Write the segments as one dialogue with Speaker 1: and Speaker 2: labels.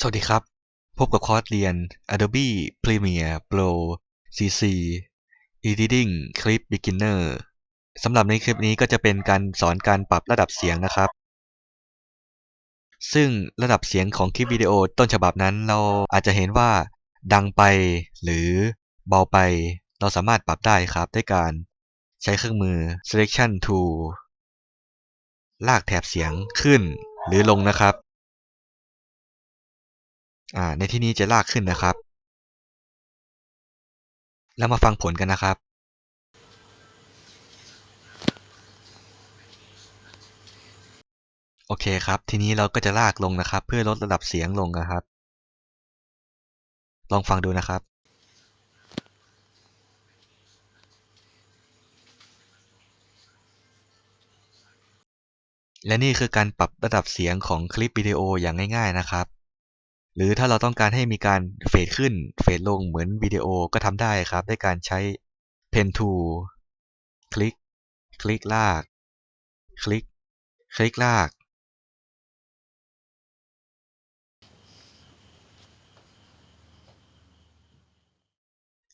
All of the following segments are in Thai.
Speaker 1: สวัสดีครับ พบกับคอร์สเรียน Adobe Premiere Pro CC Editing Clip Beginner สำหรับในคลิปนี้ก็จะเป็นการสอนการปรับระดับเสียงนะครับ ซึ่งระดับเสียงของคลิปวิดีโอต้นฉบับนั้นเราอาจจะเห็นว่า ดังไปหรือเบาไป เราสามารถปรับได้ครับด้วยการใช้เครื่องมือ Selection Tool ลากแถบเสียงขึ้นหรือลงนะครับ ในที่นี้จะลากขึ้นนะครับ แล้วมาฟังผลกันนะครับโอเคครับ ทีนี้เราก็จะลากลงนะครับ เพื่อลดระดับเสียงลงนะครับ ลองฟังดูนะครับ และนี่คือการปรับระดับเสียงของคลิปวิดีโออย่างง่าย ๆนะครับ หรือถ้าเราต้องการให้มีการเฟดขึ้นเฟดลงเหมือนวิดีโอก็ทำได้ครับด้วยการใช้ Pen Tool คลิก คลิกลาก คลิก คลิกลาก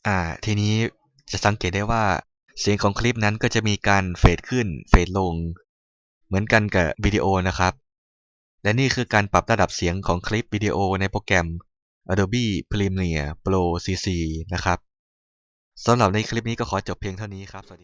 Speaker 1: อ่า ทีนี้จะสังเกตได้ว่าเสียงของคลิปนั้นก็จะมีการเฟดขึ้นเฟดลง เหมือนกันกับวิดีโอนะครับ และนี่คือการปรับระดับเสียงของคลิปวิดีโอในโปรแกรม Adobe Premiere Pro CC นะครับ สำหรับในคลิปนี้ก็ขอจบเพียงเท่านี้ครับ สวัสดี